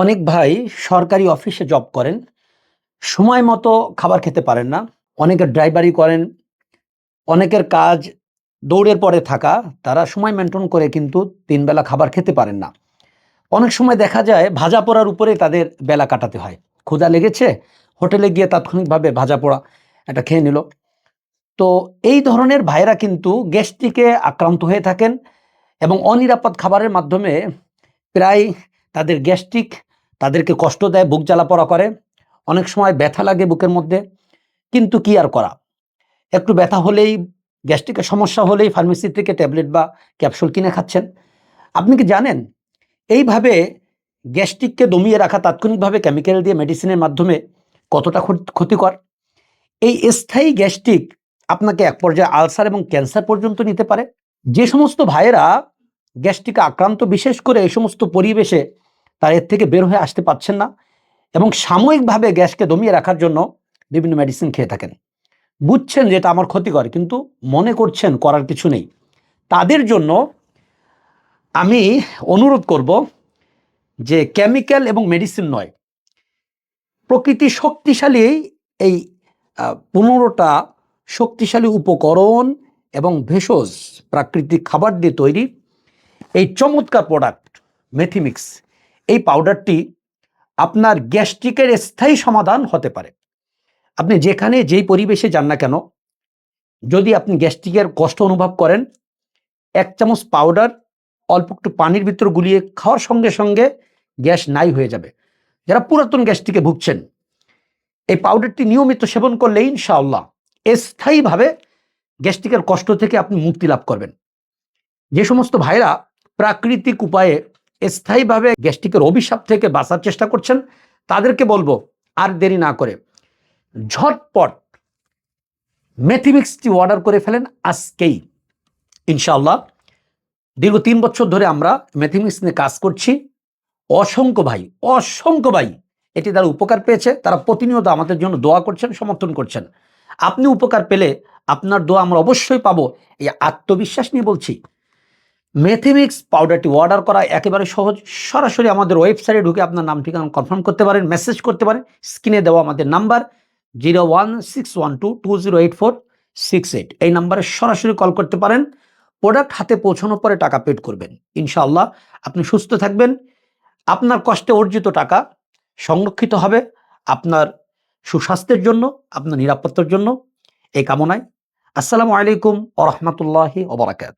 অনেক ভাই সরকারি অফিসে জব করেন। সময় মতো খাবার খেতে পারেন না। অনেকে ড্রাইভারি করেন। অনেকের কাজ দৌড়ের পরে থাকা। তারা সময় মেনটেন করে কিন্তু তিনবেলা খাবার খেতে পারেন না। অনেক সময় দেখা যায় ভাজা পোড়ার উপরে তাদের বেলা কাটাতে হয়। ক্ষুধা লেগেছে, হোটেলে গিয়ে তাৎক্ষণিকভাবে ভাজা পোড়া এটা খেয়ে নিল। তো এই ধরনের ভাইরা কিন্তু গ্যাস্ট্রিকে আক্রান্ত হয়ে থাকেন এবং অনিরাপদ খাবারের মাধ্যমে প্রায় তাদের গ্যাস্ট্রিক তাদেরকে কষ্ট দেয়, বুক জ্বালা পড়া করে। অনেক সময় ব্যথা লাগে বুকের মধ্যে। কিন্তু কি আর করা? একটু ব্যথা হলেই, গ্যাস্ট্রিকের সমস্যা হলেই ফার্মেসি থেকে ট্যাবলেট বা ক্যাপসুল কিনে খাচ্ছেন। আপনি কি জানেন? এইভাবে গ্যাস্ট্রিককে দমিয়ে রাখা তাৎক্ষণিকভাবে কেমিক্যাল দিয়ে মেডিসিনের মাধ্যমে কতটা ক্ষতিকর? এই স্থায়ী গ্যাস্ট্রিক আপনাকে এক পর্যায়ে আলসার এবং ক্যান্সার পর্যন্ত নিতে পারে। যে সমস্ত ভাইয়েরা গ্যাস্ট্রিকে আক্রান্ত, বিশেষ করে এই সমস্ত পরিবেশে তার এর থেকে বের হয়ে আসতে পারছেন না এবং সাময়িকভাবে গ্যাসকে দমিয়ে রাখার জন্য বিভিন্ন মেডিসিন খেয়ে থাকেন। বুঝছেন যে এটা আমার ক্ষতিকর, কিন্তু মনে করছেন করার কিছু নেই। তাদের জন্য আমি অনুরোধ করব যে কেমিক্যাল এবং মেডিসিন নয়, প্রকৃতি শক্তিশালী এই পনেরোটা শক্তিশালী উপকরণ এবং ভেষজ প্রাকৃতিক খাবার দিয়ে তৈরি এই চমৎকার প্রোডাক্ট মেথিমিক্স এই পাউডারটি আপনার গ্যাস্ট্রিকের স্থায়ী সমাধান হতে পারে। আপনি যেখানে যেই পরিবেশে যান না কেন, যদি আপনি গ্যাস্ট্রিকের কষ্ট অনুভব করেন, এক চামচ পাউডার অল্প একটু পানির ভিতর গুলিয়ে খাওয়ার সঙ্গে সঙ্গে গ্যাস নাই হয়ে যাবে। যারা পুরাতন গ্যাস্ট্রিকে ভুগছেন, এই পাউডারটি নিয়মিত সেবন করলে ইনশাআল্লাহ স্থায়ীভাবে গ্যাস্ট্রিকের কষ্ট থেকে আপনি মুক্তি লাভ করবেন। যে সমস্ত ভাইরা প্রাকৃতিক উপায়ে স্থায়ীভাবে গ্যাস্ট্রিকের অভিশাপ থেকে বাঁচার চেষ্টা করছেন। তাদেরকে বলব আর দেরি না করে ঝটপট মেথিমিক্সটি অর্ডার করে ফেলেন আজকেই। ইনশাল্লাহ দীর্ঘ তিন বছর ধরে আমরা মেথিমিক্স নিয়ে কাজ করছি। অসংখ্য ভাই অসংখ্য ভাই এটি তারা উপকার পেয়েছে। তারা প্রতিনিয়ত আমাদের জন্য দোয়া করছেন, সমর্থন করছেন। আপনি উপকার পেলে আপনার দোয়া আমরা অবশ্যই পাবো। এই আত্মবিশ্বাস নিয়ে বলছি। মেথিমিক্স পাউডারটি অর্ডার করা একেবারে সহজ। সরাসরি আমাদের ওয়েবসাইটে ঢুকে আপনার নাম, ঠিকানা কনফার্ম করতে পারেন মেসেজ করতে পারেন। স্ক্রিনে দেওয়া আমাদের number zero one six one two two zero eight four six eight এই নাম্বারে সরাসরি কল করতে পারেন। প্রোডাক্ট হাতে পৌঁছানোর পরে টাকা পেড করবেন। ইনশাআল্লাহ আপনি সুস্থ থাকবেন। আপনার কষ্টে অর্জিত টাকা সংরক্ষিত হবে আপনার সুস্বাস্থ্যের জন্য, আপনার নিরাপত্তার জন্য। এই কামনায়। আসসালামু আলাইকুম ও রহমতুল্লাহি ওবরাকাত